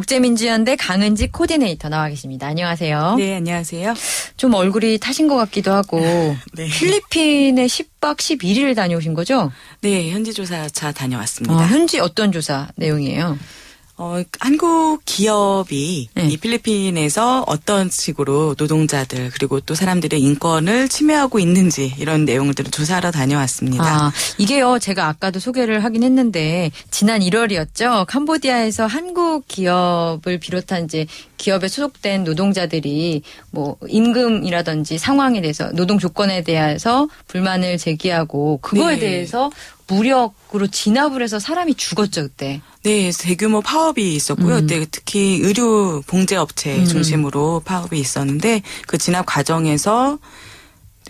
국제민주연대 강은지 코디네이터 나와 계십니다. 안녕하세요. 네, 안녕하세요. 좀 얼굴이 타신 것 같기도 하고 네. 필리핀에 10박 11일 다녀오신 거죠? 네, 현지 조사차 다녀왔습니다. 어, 현지 어떤 조사 내용이에요? 어, 한국 기업이 네. 이 필리핀에서 어떤 식으로 노동자들 그리고 또 사람들의 인권을 침해하고 있는지 이런 내용들을 조사하러 다녀왔습니다. 아, 이게요, 제가 아까도 소개를 하긴 했는데, 지난 1월이었죠. 캄보디아에서 한국 기업을 비롯한 이제 기업에 소속된 노동자들이 뭐 임금이라든지 상황에 대해서 노동 조건에 대해서 불만을 제기하고 그거에 네. 대해서 무력으로 진압을 해서 사람이 죽었죠, 그때. 네, 대규모 파업이 있었고요. 음. 그때 특히 의류 봉제 업체 음. 중심으로 파업이 있었는데 그 진압 과정에서 네,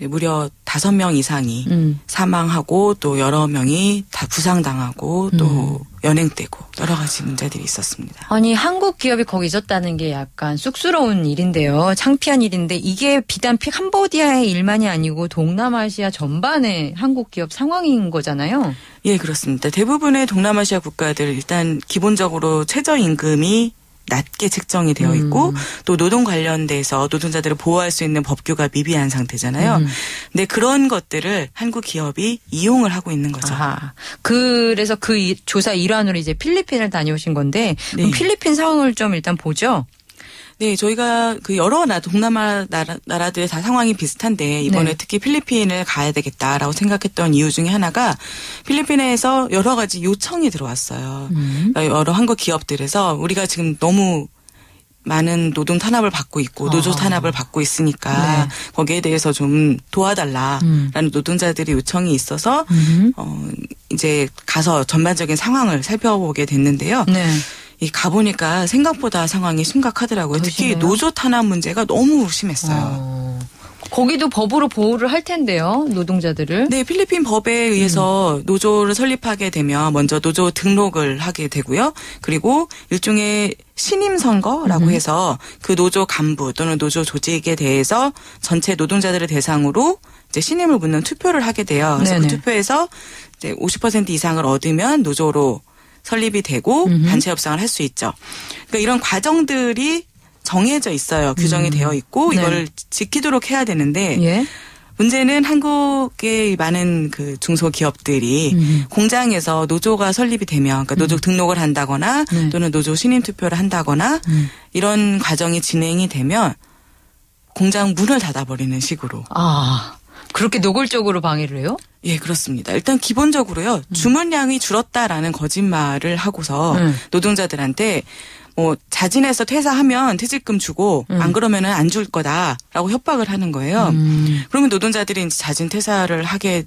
무려 다섯 명 이상이 음. 사망하고 또 여러 명이 다 부상당하고 또 음. 연행되고 여러 가지 문제들이 있었습니다. 아니 한국 기업이 거기 있었다는 게 약간 쑥스러운 일인데요. 창피한 일인데 이게 비단 피- 캄보디아의 일만이 아니고 동남아시아 전반의 한국 기업 상황인 거잖아요. 예, 그렇습니다. 대부분의 동남아시아 국가들 일단 기본적으로 최저임금이 낮게 책정이 되어 있고 음. 또 노동 관련돼서 노동자들을 보호할 수 있는 법규가 미비한 상태잖아요. 음. 근데 그런 것들을 한국 기업이 이용을 하고 있는 거죠. 아하. 그래서 그 이- 조사 일환으로 이제 필리핀을 다녀오신 건데 네. 필리핀 상황을 좀 일단 보죠. 네, 저희가 그 여러 나 동남아 나라, 나라들의 다 상황이 비슷한데 이번에 네. 특히 필리핀을 가야 되겠다라고 생각했던 이유 중에 하나가 필리핀에서 여러 가지 요청이 들어왔어요. 음. 그러니까 여러 한국 기업들에서 우리가 지금 너무 많은 노동 탄압을 받고 있고 노조 아. 탄압을 받고 있으니까 네. 거기에 대해서 좀 도와달라라는 음. 노동자들의 요청이 있어서 음. 어 이제 가서 전반적인 상황을 살펴보게 됐는데요. 네. 이 가보니까 생각보다 상황이 심각하더라고요. 더 특히? 노조 탄압 문제가 너무 심했어요. 어. 거기도 법으로 보호를 할 텐데요, 노동자들을. 네, 필리핀 법에 의해서 노조를 설립하게 되면 먼저 노조 등록을 하게 되고요. 그리고 일종의 신임 선거라고 음. 해서 그 노조 간부 또는 노조 조직에 대해서 전체 노동자들을 대상으로 이제 신임을 묻는 투표를 하게 돼요. 그래서 네네. 그 투표에서 이제 50% 이상을 얻으면 노조로 설립이 되고 음흠. 단체 협상을 할 수 있죠. 그러니까 이런 과정들이 정해져 있어요. 규정이 음. 되어 있고 네. 이거를 지키도록 해야 되는데 예. 문제는 한국의 많은 그 중소기업들이 음. 공장에서 노조가 설립이 되면 그러니까 노조 등록을 한다거나 네. 또는 노조 신임 투표를 한다거나 음. 이런 과정이 진행이 되면 공장 문을 닫아버리는 식으로. 아, 그렇게 노골적으로 방해를 해요? 예, 그렇습니다. 일단 기본적으로요. 주문량이 줄었다라는 거짓말을 하고서 음. 노동자들한테 뭐 자진해서 퇴사하면 퇴직금 주고 음. 안 그러면은 안 줄 거다라고 협박을 하는 거예요. 음. 그러면 노동자들이 이제 자진 퇴사를 하게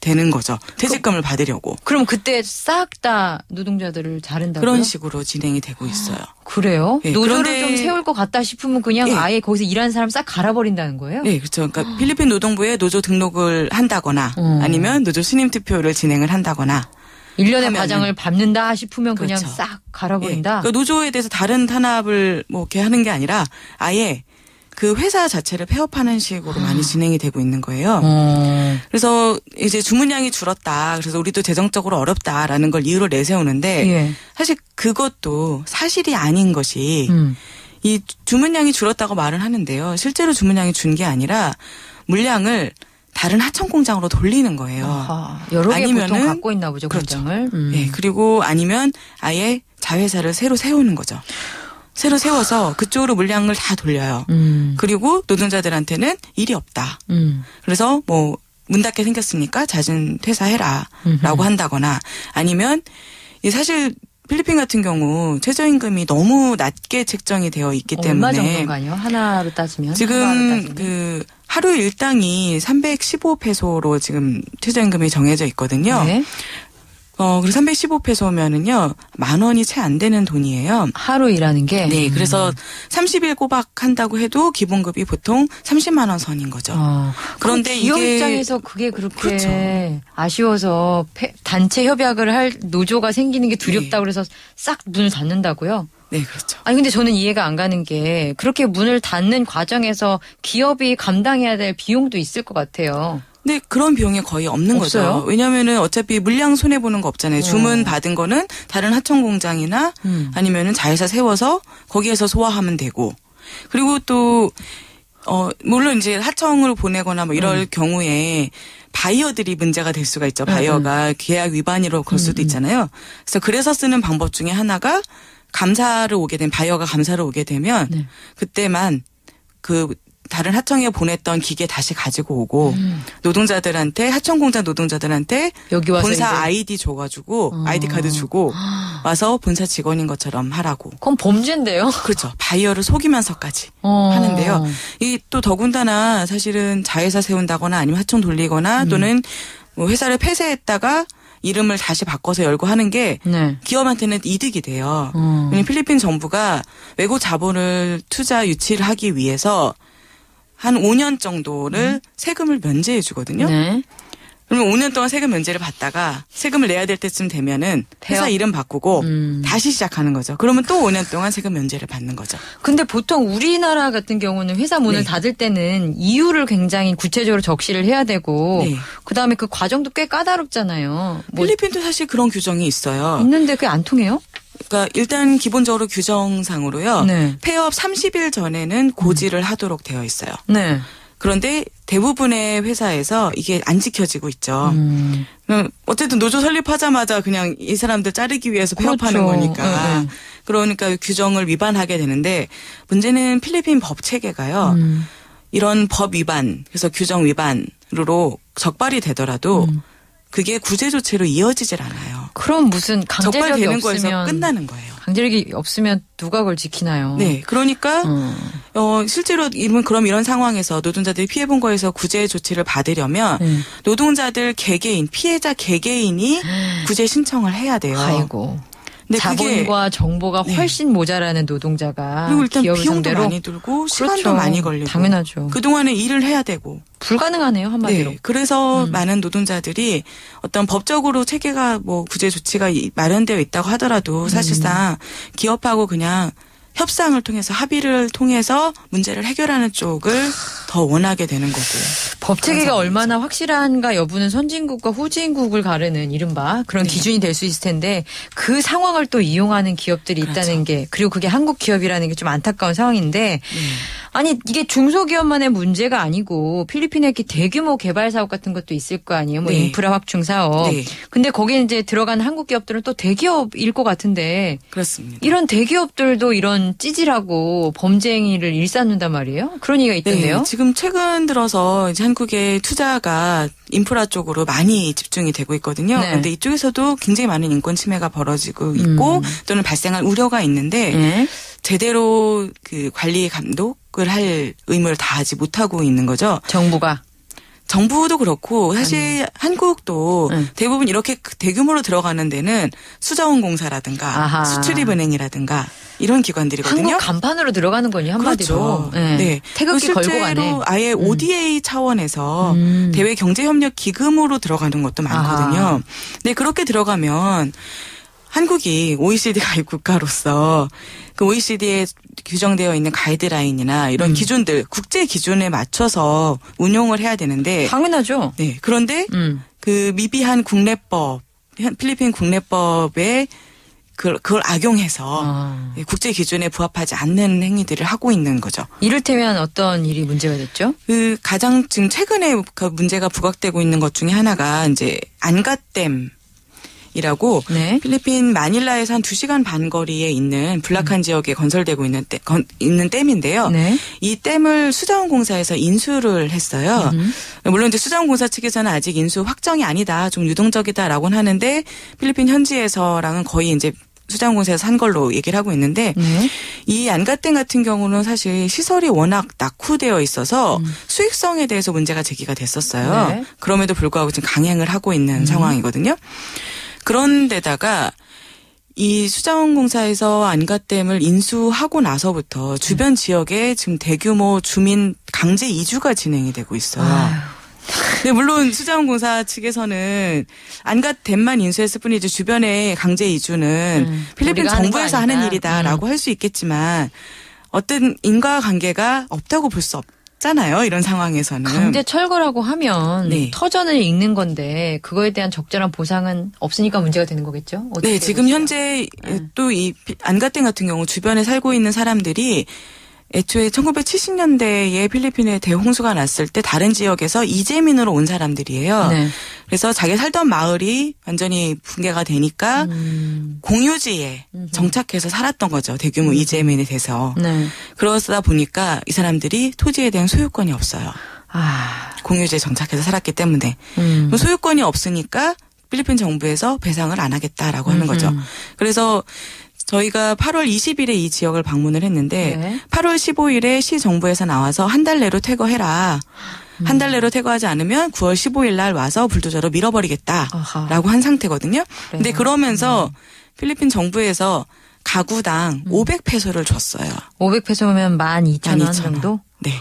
되는 거죠. 퇴직금을 받으려고. 그럼 그때 싹 다 노동자들을 자른다고요? 그런 식으로 진행이 되고 있어요. 그래요? 예, 노조를 그런데- 좀 세울 것 같다 싶으면 그냥 예. 아예 거기서 일하는 사람 싹 갈아버린다는 거예요? 네, 그렇죠. 그러니까 필리핀 노동부에 노조 등록을 한다거나 음. 아니면 노조 신임 투표를 진행을 한다거나 일년의 하면은- 과정을 밟는다 싶으면 그냥 그렇죠. 싹 예. 갈아버린다? 그러니까 노조에 대해서 다른 탄압을 뭐 이렇게 하는 게 아니라 아예 그 회사 자체를 폐업하는 식으로 많이 진행이 되고 있는 거예요. 어. 그래서 이제 주문량이 줄었다. 그래서 우리도 재정적으로 어렵다라는 걸 이유로 내세우는데 예. 사실 그것도 사실이 아닌 것이 음. 이 주문량이 줄었다고 말은 하는데요. 실제로 주문량이 준 게 아니라 물량을 다른 하청 공장으로 돌리는 거예요. 아하, 여러 아니면은- 갖고 있나 보죠, 그렇죠. 공장을. 음. 예, 그리고 아니면 아예 자회사를 새로 세우는 거죠. 새로 세워서 그쪽으로 물량을 다 돌려요. 음. 그리고 노동자들한테는 일이 없다. 음. 그래서 뭐 문 닫게 생겼으니까 자진 퇴사해라 음흠. 라고 한다거나 아니면 이 사실 필리핀 같은 경우 최저임금이 너무 낮게 책정이 되어 있기 얼마 때문에 정도인가요? 하나로 따지면? 하나로 지금 따지면? 그 하루 일당이 315페소로 지금 최저임금이 정해져 있거든요. 네. 어, 그리고 315페소면은요, 만 원이 채 안 되는 돈이에요. 하루 일하는 게. 네, 그래서 30일 꼬박 한다고 해도 기본급이 보통 30만 원 선인 거죠. 어. 그런데 기업 이게- 입장에서 그게 그렇게 그렇죠. 아쉬워서 폐- 단체 협약을 할 노조가 생기는 게 두렵다 네. 그래서 싹 문을 닫는다고요? 네, 그렇죠. 아니 근데 저는 이해가 안 가는 게 그렇게 문을 닫는 과정에서 기업이 감당해야 될 비용도 있을 것 같아요. 근데 그런 비용이 거의 없는 없어요? 거죠. 왜냐면은 어차피 물량 손해 보는 거 없잖아요. 주문 받은 거는 다른 하청 공장이나 음. 아니면은 자회사 세워서 거기에서 소화하면 되고. 그리고 또 어, 물론 이제 하청을 보내거나 뭐 이럴 경우에 바이어들이 문제가 될 수가 있죠. 바이어가 계약 위반으로 걸 수도 있잖아요. 그래서 그래서 쓰는 방법 중에 하나가 감사를 오게 된 바이어가 감사를 오게 되면 네. 그때만 그 다른 하청에 보냈던 기계 다시 가지고 오고 노동자들한테 하청 공장 노동자들한테 여기 와서 본사 아이디 줘가지고 어. 아이디 카드 주고 와서 본사 직원인 것처럼 하라고. 그건 범죄인데요. 그렇죠. 바이어를 속이면서까지 어. 하는데요. 이 또 더군다나 사실은 자회사 세운다거나 아니면 하청 돌리거나 음. 또는 뭐 회사를 폐쇄했다가 이름을 다시 바꿔서 열고 하는 게 네. 기업한테는 이득이 돼요. 어. 왜냐면 필리핀 정부가 외국 자본을 투자 유치를 하기 위해서 한 5년 정도를 세금을 면제해 주거든요. 음. 네. 그러면 5년 동안 세금 면제를 받다가 세금을 내야 될 때쯤 되면은 회사? 이름 바꾸고 음. 다시 시작하는 거죠. 그러면 또 5년 동안 세금 면제를 받는 거죠. 근데 보통 우리나라 같은 경우는 회사 문을 네. 닫을 때는 이유를 굉장히 구체적으로 적시를 해야 되고 네. 그다음에 그 과정도 꽤 까다롭잖아요. 뭐 필리핀도 사실 그런 규정이 있어요. 있는데 그게 안 통해요? 그러니까 일단 기본적으로 규정상으로요. 네. 폐업 30일 전에는 고지를 하도록 되어 있어요. 네. 그런데 대부분의 회사에서 이게 안 지켜지고 있죠. 음. 음, 어쨌든 노조 설립하자마자 그냥 이 사람들 자르기 위해서 폐업하는 그렇죠. 거니까. 네, 네. 그러니까 규정을 위반하게 되는데 문제는 필리핀 법 체계가요. 음. 이런 법 위반, 그래서 규정 위반으로 적발이 되더라도 음. 그게 구제 조치로 이어지질 않아요. 그럼 무슨 강제력이 적발되는 거에서 없으면 끝나는 거예요. 강제력이 없으면 누가 그걸 지키나요? 네, 그러니까 어. 어, 실제로 이런 그럼 이런 상황에서 노동자들이 피해 본 거에서 구제 조치를 받으려면 네. 노동자들 개개인 피해자 개개인이 구제 신청을 해야 돼요. 아이고. 자본과 정보가 네. 훨씬 모자라는 노동자가 그리고 일단 비용도 상대로 많이 들고 시간도 그렇죠. 많이 걸리고 당연하죠. 그 동안에 일을 해야 되고 불가능하네요 한마디로. 네. 그래서 음. 많은 노동자들이 어떤 법적으로 체계가 뭐 구제 조치가 이- 마련되어 있다고 음. 하더라도 사실상 기업하고 그냥 협상을 통해서 합의를 통해서 문제를 해결하는 쪽을 더 원하게 되는 거고. 법 체계가 얼마나 확실한가 여부는 선진국과 후진국을 가르는 이른바 그런 네. 기준이 될 수 있을 텐데 그 상황을 또 이용하는 기업들이 있다는 그렇죠. 게 그리고 그게 한국 기업이라는 게 좀 안타까운 상황인데 네. 아니 이게 중소기업만의 문제가 아니고 필리핀에 이렇게 대규모 개발 사업 같은 것도 있을 거 아니에요. 뭐 네. 인프라 확충 사업. 네. 근데 거기에 이제 들어가는 한국 기업들은 또 대기업일 것 같은데 그렇습니다. 이런 대기업들도 이런 찌질하고 범죄 행위를 일삼는단 말이에요. 그런 얘기가 있던데요. 네, 지금 최근 들어서 이제 한국의 투자가 인프라 쪽으로 많이 집중이 되고 있거든요. 네. 그런데 이쪽에서도 굉장히 많은 인권 침해가 벌어지고 있고 음. 또는 발생할 우려가 있는데 네. 제대로 그 관리 감독 을 할 의무를 다하지 못하고 있는 거죠. 정부가 정부도 그렇고 사실 한국도 음. 대부분 이렇게 그 대규모로 들어가는 데는 수자원공사라든가 아하. 수출입은행이라든가 이런 기관들이거든요. 한국 간판으로 들어가는 거니 한마디로. 그렇죠. 네. 태극기 그 걸고 실제로 가네. 아예 ODA 차원에서 음. 대외 경제 협력 기금으로 들어가는 것도 많거든요. 아하. 네, 그렇게 들어가면 한국이 OECD 가입 국가로서 그 OECD에 규정되어 있는 가이드라인이나 이런 음. 기준들 국제 기준에 맞춰서 운용을 해야 되는데 당연하죠. 네, 그런데 음. 그 미비한 국내법 현- 필리핀 국내법에 그- 그걸 악용해서 아. 국제 기준에 부합하지 않는 행위들을 하고 있는 거죠. 이를테면 어떤 일이 문제가 됐죠? 그 가장 지금 최근에 그 문제가 부각되고 있는 것 중에 하나가 이제 안가댐 이라고 네. 필리핀 마닐라에서 한 2시간 반 거리에 있는 불락한 지역에 건설되고 있는 댐, 건- 있는 댐인데요. 음. 네. 이 댐을 수자원공사에서 인수를 했어요. 음. 물론 이제 수자원공사 측에서는 아직 인수 확정이 아니다, 좀 유동적이다라고는 하는데 필리핀 현지에서랑은 거의 이제 수자원공사에서 한 걸로 얘기를 하고 있는데 네. 이 안가댐 같은 경우는 사실 시설이 워낙 낙후되어 있어서 수익성에 대해서 문제가 제기가 됐었어요. 네. 그럼에도 불구하고 지금 강행을 하고 있는 상황이거든요. 그런데다가 이 수자원공사에서 안가댐을 인수하고 나서부터 주변 지역에 지금 대규모 주민 강제 이주가 진행이 되고 있어요. 아유. 네, 물론 수자원공사 측에서는 안가댐만 인수했을 뿐이지 주변에 강제 이주는 음, 필리핀 하는 거 정부에서. 음. 하는 일이다라고 할수 있겠지만 어떤 인과관계가 없다고 볼 수 잖아요. 이런 상황에서는. 강제 철거라고 하면 네. 터전을 읽는 건데 그거에 대한 적절한 보상은 없으니까 문제가 되는 거겠죠? 네, 지금? 현재 네. 또이 안가땡 같은 경우 주변에 살고 있는 사람들이 애초에 1970년대에 필리핀에 대홍수가 났을 때 다른 지역에서 이재민으로 온 사람들이에요. 네. 그래서 자기 살던 마을이 완전히 붕괴가 되니까 음, 공유지에 정착해서 살았던 거죠. 대규모 이재민이 돼서. 네. 그러다 보니까 이 사람들이 토지에 대한 소유권이 없어요. 아, 공유지에 정착해서 살았기 때문에. 음. 소유권이 없으니까 필리핀 정부에서 배상을 안 하겠다라고 하는 거죠. 그래서 저희가 8월 20일에 이 지역을 방문을 했는데 네. 8월 15일에 시 정부에서 나와서 한 달 내로 퇴거해라. 한 음. 달 내로 퇴거하지 않으면 9월 15일 날 와서 불도저로 밀어버리겠다라고 아하. 한 상태거든요. 근데 그래요? 음. 그러면서 필리핀 정부에서 가구당 500페소를 줬어요. 500페소면 12,000원 12,000원. 정도? 네.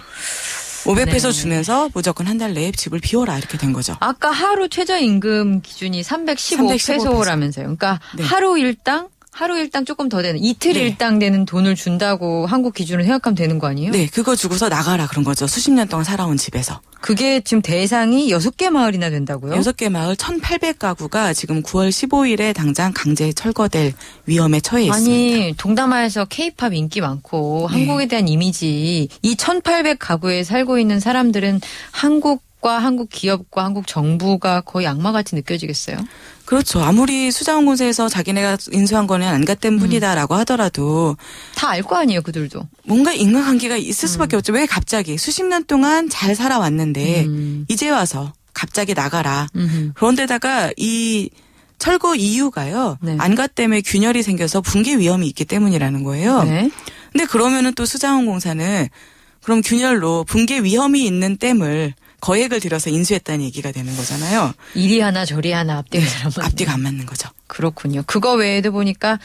500페소 네. 주면서 무조건 한 달 내에 집을 비워라 이렇게 된 거죠. 아까 하루 최저임금 기준이 315페소라면서요. 그러니까 네. 하루 일당 하루 일당 조금 더 되는 이틀 네. 일당 되는 돈을 준다고 한국 기준으로 생각하면 되는 거 아니에요? 네, 그거 주고서 나가라 그런 거죠. 수십 년 동안 살아온 집에서. 그게 지금 대상이 여섯 개 마을이나 된다고요? 여섯 개 마을 1,800가구가 지금 9월 15일에 당장 강제 철거될 위험에 처해 있습니다. 아니 동남아에서 케이팝 인기 많고 네. 한국에 대한 이미지 이 1,800 가구에 살고 있는 사람들은 한국 과 한국 기업과 한국 정부가 거의 악마 같이 느껴지겠어요? 그렇죠. 아무리 수자원공사에서 자기네가 인수한 거는 안 갔던 음. 분이다라고 하더라도 다 알 거 아니에요, 그들도. 뭔가 인간관계가 있을 수밖에 없죠. 왜 갑자기 수십 년 동안 잘 살아왔는데 음. 이제 와서 갑자기 나가라. 음흠. 그런데다가 이 철거 이유가요. 네. 안가 때문에 균열이 생겨서 붕괴 위험이 있기 때문이라는 거예요. 네. 근데 그러면은 또 수자원공사는 그럼 균열로 붕괴 위험이 있는 댐을 거액을 들여서 인수했다는 얘기가 되는 거잖아요. 이리 하나 저리 하나 앞뒤가 잘안 맞네. 앞뒤가 안 맞는 거죠. 그렇군요. 그거 외에도 보니까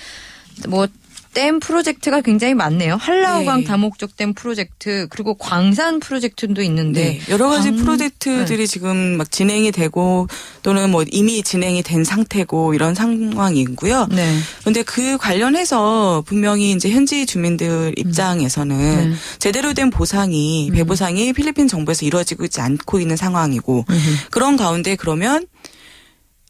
뭐 댐 프로젝트가 굉장히 많네요. 한라호강 네. 다목적 댐 프로젝트 그리고 광산 프로젝트도 있는데 네, 여러 가지 광- 프로젝트들이 지금 막 진행이 되고 또는 뭐 이미 진행이 된 상태고 이런 상황이고요. 네. 그런데 그 관련해서 분명히 이제 현지 주민들 입장에서는 네. 음. 제대로 된 보상이 배보상이 필리핀 정부에서 이루어지고 있지 않고 있는 상황이고 그런 가운데 그러면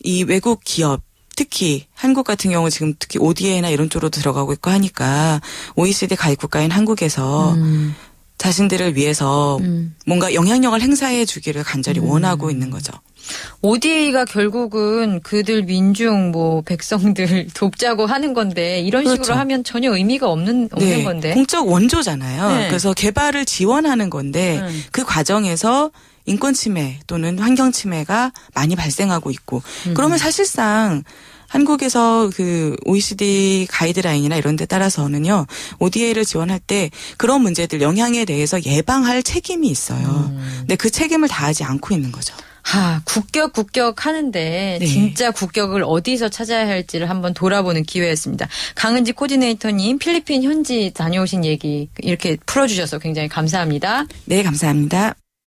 이 외국 기업 특히 한국 같은 경우 지금 특히 ODA나 이런 쪽으로 들어가고 있고 하니까 OECD 가입 국가인 한국에서 음. 자신들을 위해서 음. 뭔가 영향력을 행사해 주기를 간절히 원하고 있는 거죠. ODA가 결국은 그들 민중 뭐 백성들 돕자고 하는 건데 이런 식으로 그렇죠. 하면 전혀 의미가 없는 없는 건데. 공적 원조잖아요. 네. 그래서 개발을 지원하는 건데 음. 그 과정에서 인권 침해 또는 환경 침해가 많이 발생하고 있고 음. 그러면 사실상 한국에서 그 OECD 가이드라인이나 이런 데 따라서는요. ODA를 지원할 때 그런 문제들 영향에 대해서 예방할 책임이 있어요. 음. 근데 그 책임을 다하지 않고 있는 거죠. 하, 국격 국격 하는데 네. 진짜 국격을 어디서 찾아야 할지를 한번 돌아보는 기회였습니다. 강은지 코디네이터님 필리핀 현지 다녀오신 얘기 이렇게 풀어주셔서 굉장히 감사합니다. 네, 감사합니다.